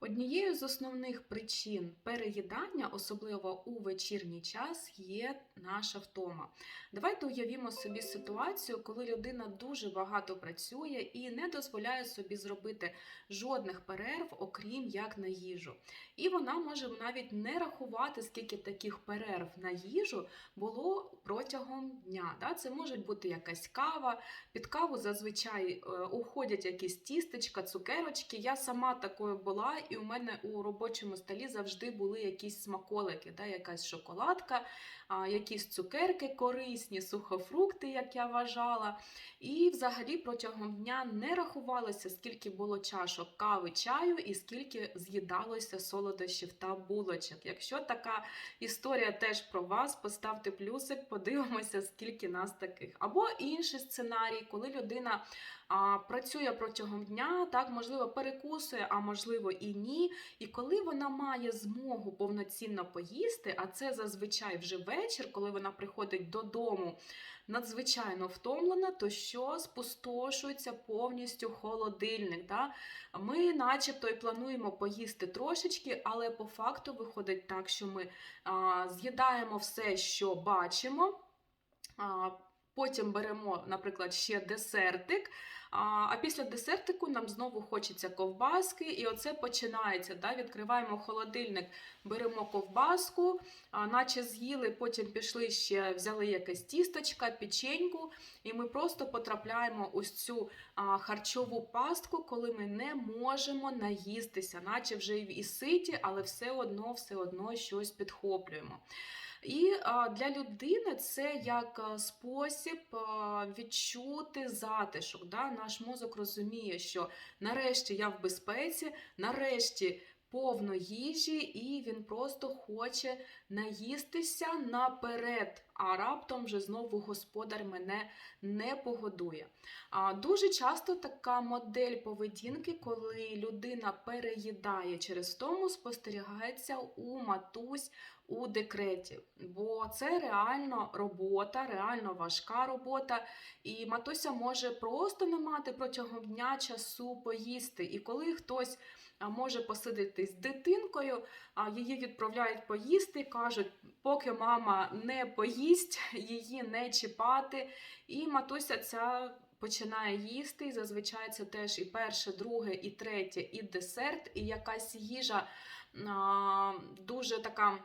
Однією з основних причин переїдання, особливо у вечірній час, є наша втома. Давайте уявімо собі ситуацію, коли людина дуже багато працює і не дозволяє собі зробити жодних перерв, окрім як на їжу. І вона може навіть не рахувати, скільки таких перерв на їжу було протягом дня. Це може бути якась кава. Під каву зазвичай е, уходять якісь тістечка, цукерочки. Я сама такою була, і у мене у робочому столі завжди були якісь смаколики, да? якась шоколадка, якісь цукерки корисні, сухофрукти, як я вважала. І взагалі протягом дня не рахувалося, скільки було чашок кави, чаю і скільки з'їдалося солодощів та булочок. Якщо така історія теж про вас, поставте плюсик, подивимося, скільки нас таких. Або інший сценарій, коли людина а, працює протягом дня, так можливо перекусує, а можливо і ні. І коли вона має змогу повноцінно поїсти, а це зазвичай вже вечір, коли вона приходить додому надзвичайно втомлена, то що спустошується повністю холодильник. Да? Ми, начебто, і плануємо поїсти трошечки, але по факту виходить так, що ми а, з'їдаємо все, що бачимо. А, Потім беремо, наприклад, ще десертик. А після десертику нам знову хочеться ковбаски, і оце починається. Да? Відкриваємо холодильник, беремо ковбаску, наче з'їли, потім пішли ще, взяли якесь тісточка, печеньку, і ми просто потрапляємо ось цю харчову пастку, коли ми не можемо наїстися, наче вже і ситі, але все одно, все одно щось підхоплюємо. І для людини це як спосіб відчути затишок. Да? Наш мозок розуміє, що нарешті я в безпеці, нарешті повно їжі, і він просто хоче наїстися наперед, а раптом вже знову господар мене не погодує. А, Дуже часто така модель поведінки, коли людина переїдає через втому, спостерігається у матусь у декреті, бо це реально робота, реально важка робота, і матуся може просто не мати протягом дня часу поїсти. І коли хтось може посидити з дитинкою, її відправляють поїсти, кажуть, поки мама не поїсть, її не чіпати. І матуся ця. Починає їсти, і зазвичай це теж і перше, друге, і третє, і десерт, і якась їжа а, дуже така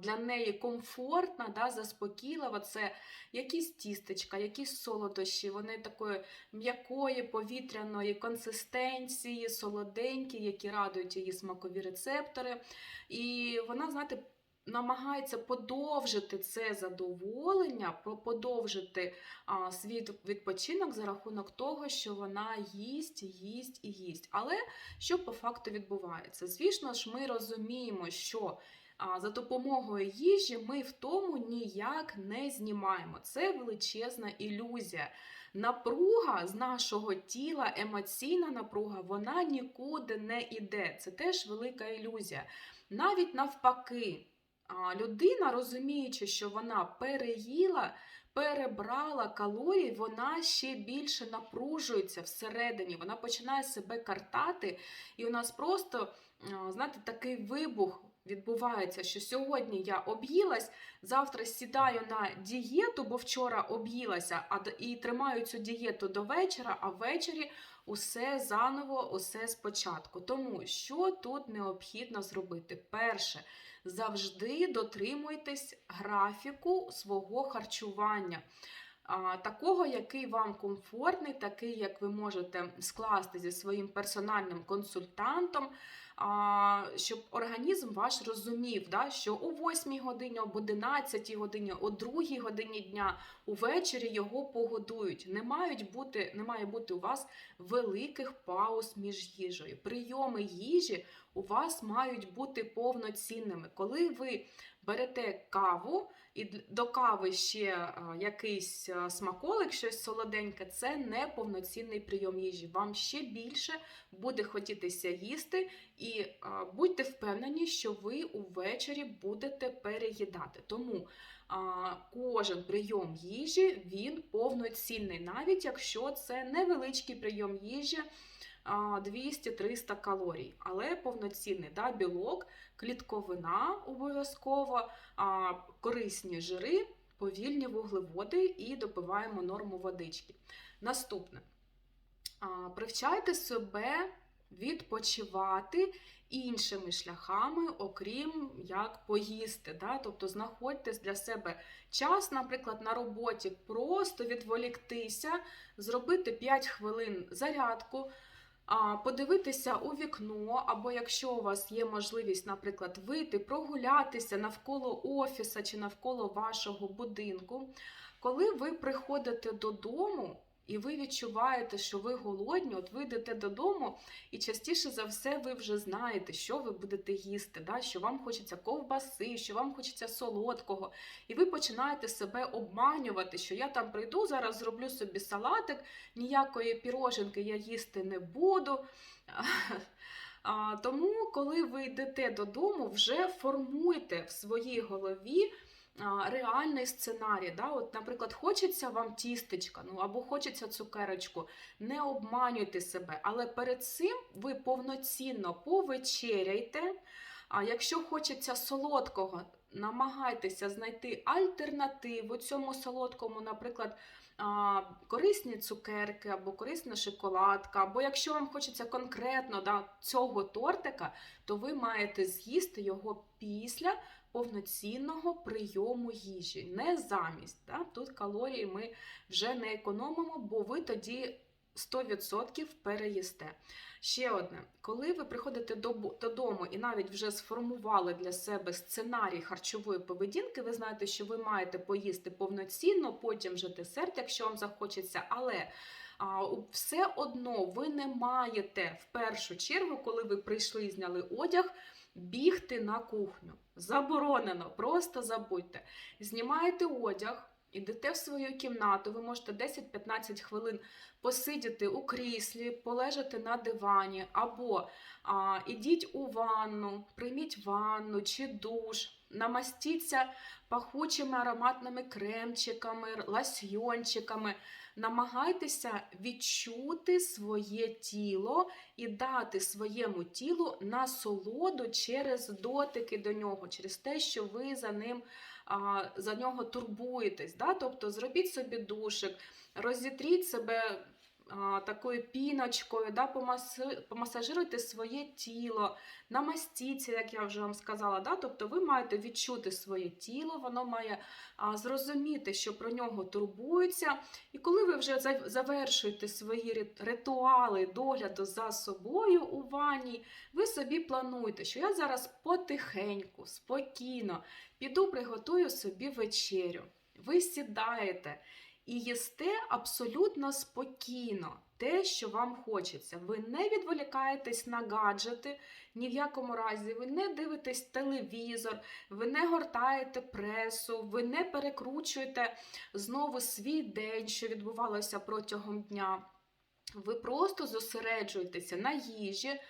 для неї комфортна, да, заспокійлива. Це якісь тістечка, якісь солодощі, вони такої м'якої, повітряної консистенції, солоденькі, які радують її смакові рецептори. І вона, знаєте, намагається подовжити це задоволення, подовжити а, свій відпочинок за рахунок того, що вона їсть, їсть і їсть. Але що по факту відбувається? Звісно ж, ми розуміємо, що а, за допомогою їжі ми в тому ніяк не знімаємо. Це величезна ілюзія. Напруга з нашого тіла, емоційна напруга, вона нікуди не йде. Це теж велика ілюзія. Навіть навпаки, людина, розуміючи, що вона переїла, перебрала калорій, вона ще більше напружується всередині, вона починає себе картати, і у нас просто, знаєте, такий вибух. Відбувається, що сьогодні я об'їлась, завтра сідаю на дієту, бо вчора об'їлася, а і тримаю цю дієту до вечора, а ввечері усе заново, усе спочатку. Тому що тут необхідно зробити? Перше, завжди дотримуйтесь графіку свого харчування. Такого, який вам комфортний, такий, як ви можете скласти зі своїм персональним консультантом, щоб організм ваш розумів, да, що о 8 годині, об 11 годині, о 2 годині дня увечері його погодують. Не, мають бути, не має бути у вас великих пауз між їжею. Прийоми їжі у вас мають бути повноцінними. Коли ви берете каву і до кави ще е, якийсь е, смаколик, щось солоденьке, це не повноцінний прийом їжі. Вам ще більше буде хотітися їсти, і е, будьте впевнені, що ви увечері будете переїдати. Тому кожен прийом їжі він повноцінний, навіть якщо це невеличкий прийом їжі. А, 200-300 калорій. Але повноцінний да, білок, клітковина обов'язково, корисні жири, повільні вуглеводи і допиваємо норму водички. Наступне. Привчайте себе відпочивати іншими шляхами, окрім як поїсти. Да? Тобто знаходьте для себе час, наприклад, на роботі, просто відволіктися, зробити 5 хвилин зарядку. Подивитися у вікно, або якщо у вас є можливість, наприклад, вийти, прогулятися навколо офіса чи навколо вашого будинку. Коли ви приходите додому і ви відчуваєте, що ви голодні, от ви йдете додому, і частіше за все ви вже знаєте, що ви будете їсти, да? що вам хочеться ковбаси, що вам хочеться солодкого. І ви починаєте себе обманювати, що я там прийду, зараз зроблю собі салатик, ніякої піроженки я їсти не буду. Тому, коли ви йдете додому, вже формуйте в своїй голові реальний сценарій. Да? От, наприклад, хочеться вам тістечка, ну або хочеться цукерочку, не обманюйте себе, але перед цим ви повноцінно повечеряйте. А якщо хочеться солодкого, намагайтеся знайти альтернативу цьому солодкому, наприклад, корисні цукерки або корисна шоколадка. Або якщо вам хочеться конкретно да, цього тортика, то ви маєте з'їсти його після повноцінного прийому їжі, не замість. Да? Тут калорії ми вже не економимо, бо ви тоді 100% переїсте. Ще одне, коли ви приходите до- додому і навіть вже сформували для себе сценарій харчової поведінки, ви знаєте, що ви маєте поїсти повноцінно, потім вже десерт, якщо вам захочеться, але а, все одно ви не маєте в першу чергу, коли ви прийшли і зняли одяг, бігти на кухню. Заборонено, просто забудьте. Знімаєте одяг, ідете в свою кімнату, ви можете 10-15 хвилин посидіти у кріслі, полежати на дивані, або а, ідіть у ванну, прийміть ванну чи душ, намастіться пахучими ароматними кремчиками, ласьйончиками. Намагайтеся відчути своє тіло і дати своєму тілу насолоду через дотики до нього, через те, що ви за ним за нього турбуєтесь. Да? Тобто зробіть собі душик, розітріть себе такою піночкою, да? помасажируйте своє тіло, намастіться, як я вже вам сказала. Да? Тобто ви маєте відчути своє тіло, воно має зрозуміти, що про нього турбуються. І коли ви вже завершуєте свої ритуали догляду за собою у ванні, ви собі плануєте, що я зараз потихеньку, спокійно піду приготую собі вечерю. Ви сідаєте і їсте абсолютно спокійно те, що вам хочеться. Ви не відволікаєтесь на гаджети, ні в якому разі, ви не дивитесь телевізор, ви не гортаєте пресу, ви не перекручуєте знову свій день, що відбувалося протягом дня. Ви просто зосереджуєтеся на їжі,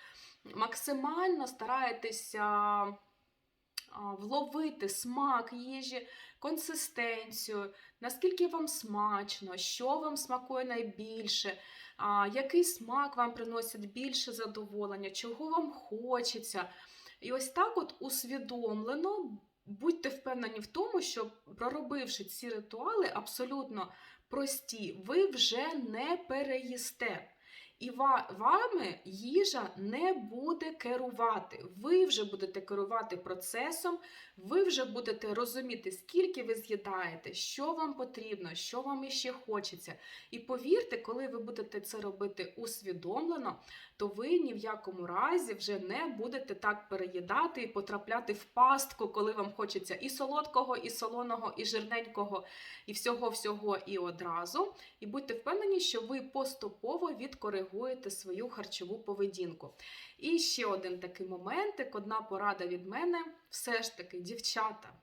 максимально стараєтеся вловити смак їжі, консистенцію, наскільки вам смачно, що вам смакує найбільше, який смак вам приносить більше задоволення, чого вам хочеться. І ось так от усвідомлено будьте впевнені в тому, що проробивши ці ритуали абсолютно прості, ви вже не переїсте. І вами їжа не буде керувати. Ви вже будете керувати процесом, ви вже будете розуміти, скільки ви з'їдаєте, що вам потрібно, що вам іще хочеться. І повірте, коли ви будете це робити усвідомлено, то ви ні в якому разі вже не будете так переїдати і потрапляти в пастку, коли вам хочеться і солодкого, і солоного, і жирненького, і всього-всього і одразу. І будьте впевнені, що ви поступово відкоригуєте свою харчову поведінку. І ще один такий моментик, одна порада від мене. Все ж таки, дівчата,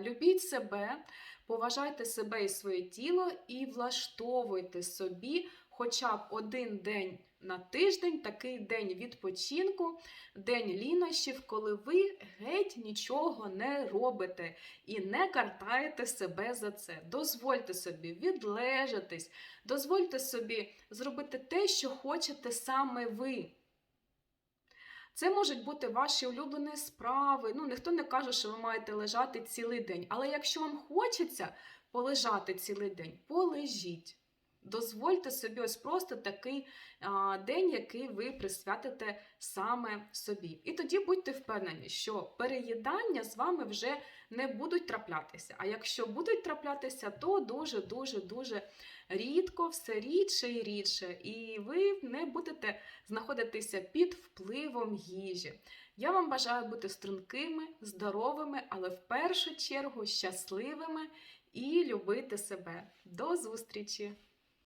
любіть себе, поважайте себе і своє тіло і влаштовуйте собі хоча б один день на тиждень такий день відпочинку, день лінощів, коли ви геть нічого не робите і не картаєте себе за це. Дозвольте собі відлежатись, дозвольте собі зробити те, що хочете саме ви. Це можуть бути ваші улюблені справи. Ну, ніхто не каже, що ви маєте лежати цілий день. Але якщо вам хочеться полежати цілий день, полежіть. Дозвольте собі ось просто такий день, який ви присвятите саме собі. І тоді будьте впевнені, що переїдання з вами вже не будуть траплятися. А якщо будуть траплятися, то дуже, дуже, дуже рідко, все рідше і рідше. І ви не будете знаходитися під впливом їжі. Я вам бажаю бути стрункими, здоровими, але в першу чергу щасливими і любити себе. До зустрічі!